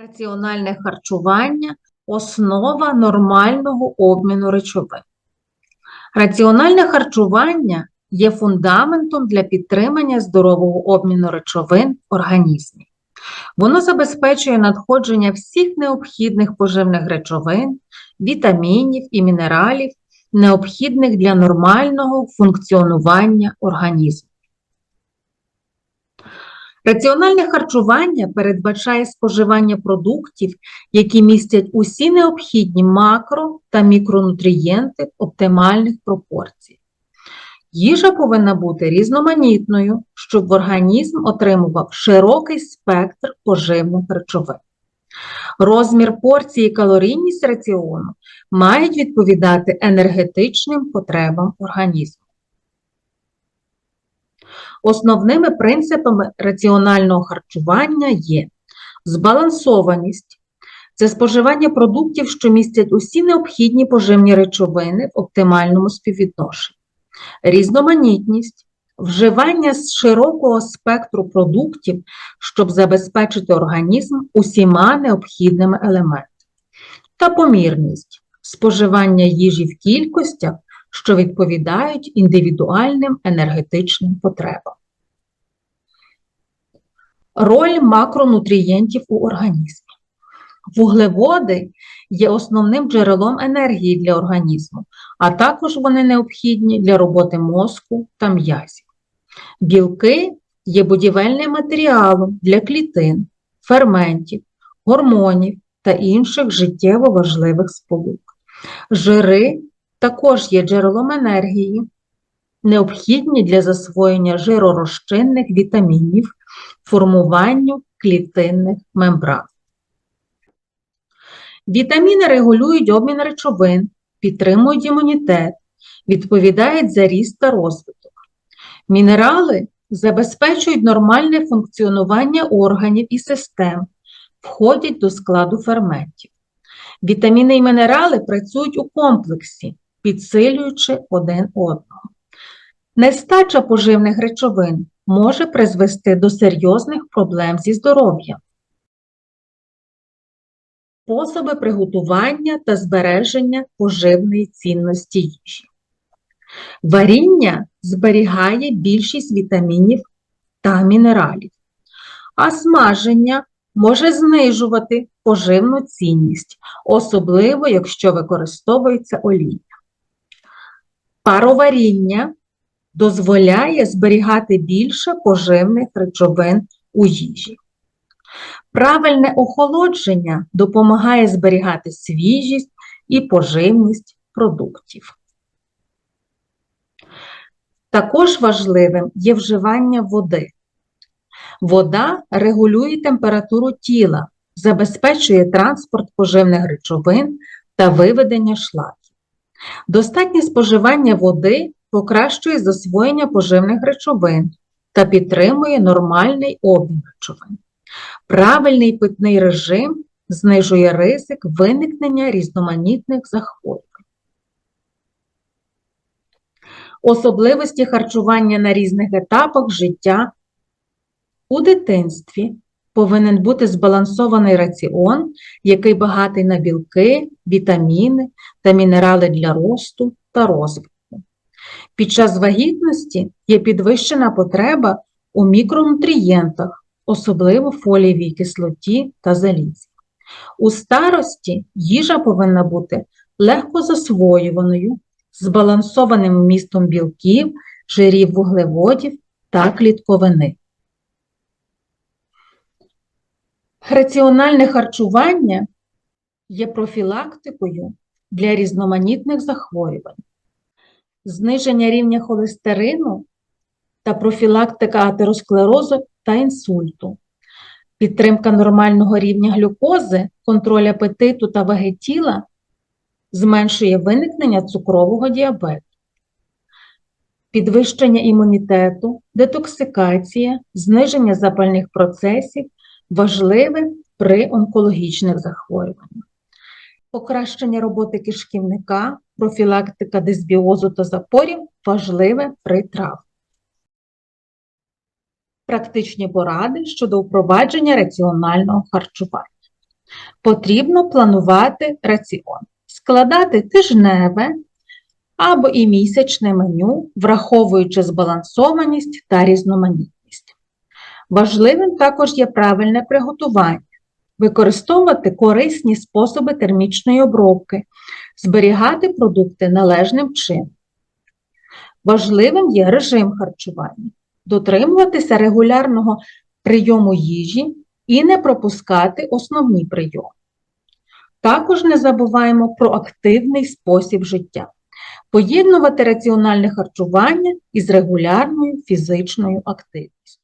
Раціональне харчування основа нормального обміну речовин. Раціональне харчування є фундаментом для підтримання здорового обміну речовин в організмі. Воно забезпечує надходження всіх необхідних поживних речовин, вітамінів і мінералів, необхідних для нормального функціонування організму. Раціональне харчування передбачає споживання продуктів, які містять усі необхідні макро- та мікронутрієнти в оптимальних пропорціях. Їжа повинна бути різноманітною, щоб організм отримував широкий спектр поживних речовин. Розмір порції і калорійність раціону мають відповідати енергетичним потребам організму. Основними принципами раціонального харчування є збалансованість. Це споживання продуктів, що містять усі необхідні поживні речовини в оптимальному співвідношенні, різноманітність, вживання з широкого спектру продуктів, щоб забезпечити організм усіма необхідними елементами, та помірність. Споживання їжі в кількостях, що відповідають індивідуальним енергетичним потребам. Роль макронутрієнтів у організмі. Вуглеводи є основним джерелом енергії для організму, а також вони необхідні для роботи мозку та м'язів. Білки є будівельним матеріалом для клітин, ферментів, гормонів та інших життєво важливих сполук. Жири також є джерелом енергії, необхідні для засвоєння жиророзчинних вітамінів, формуванню клітинних мембран. Вітаміни регулюють обмін речовин, підтримують імунітет, відповідають за ріст та розвиток. Мінерали забезпечують нормальне функціонування органів і систем, входять до складу ферментів. Вітаміни і мінерали працюють у комплексі, підсилюючи один одного. Нестача поживних речовин може призвести до серйозних проблем зі здоров'ям. Способи приготування та збереження поживної цінності їжі. Варіння зберігає більшість вітамінів та мінералів, а смаження може знижувати поживну цінність, особливо якщо використовується олія. Пароваріння дозволяє зберігати більше поживних речовин у їжі. Правильне охолодження допомагає зберігати свіжість і поживність продуктів. Також важливим є вживання води. Вода регулює температуру тіла, забезпечує транспорт поживних речовин та виведення шлаків. Достатнє споживання води покращує засвоєння поживних речовин та підтримує нормальний обмін речовин. Правильний питний режим знижує ризик виникнення різноманітних захворювань. Особливості харчування на різних етапах життя у дитинстві повинен бути збалансований раціон, який багатий на білки, вітаміни та мінерали для росту та розвитку. Під час вагітності є підвищена потреба у мікронутрієнтах, особливо фолієвій кислоті та залізі. У старості їжа повинна бути легко засвоюваною, збалансованим вмістом білків, жирів вуглеводів та клітковини. Раціональне харчування є профілактикою для різноманітних захворювань. Зниження рівня холестерину та профілактика атеросклерозу та інсульту, підтримка нормального рівня глюкози, контроль апетиту та ваги тіла зменшує виникнення цукрового діабету, підвищення імунітету, детоксикація, зниження запальних процесів важливе при онкологічних захворюваннях. Покращення роботи кишківника, профілактика дисбіозу та запорів важливе при травмах. Практичні поради щодо впровадження раціонального харчування. Потрібно планувати раціон, складати тижневе або і місячне меню, враховуючи збалансованість та різноманітність. Важливим також є правильне приготування, використовувати корисні способи термічної обробки, зберігати продукти належним чином. Важливим є режим харчування, дотримуватися регулярного прийому їжі і не пропускати основні прийоми. Також не забуваємо про активний спосіб життя, поєднувати раціональне харчування із регулярною фізичною активністю.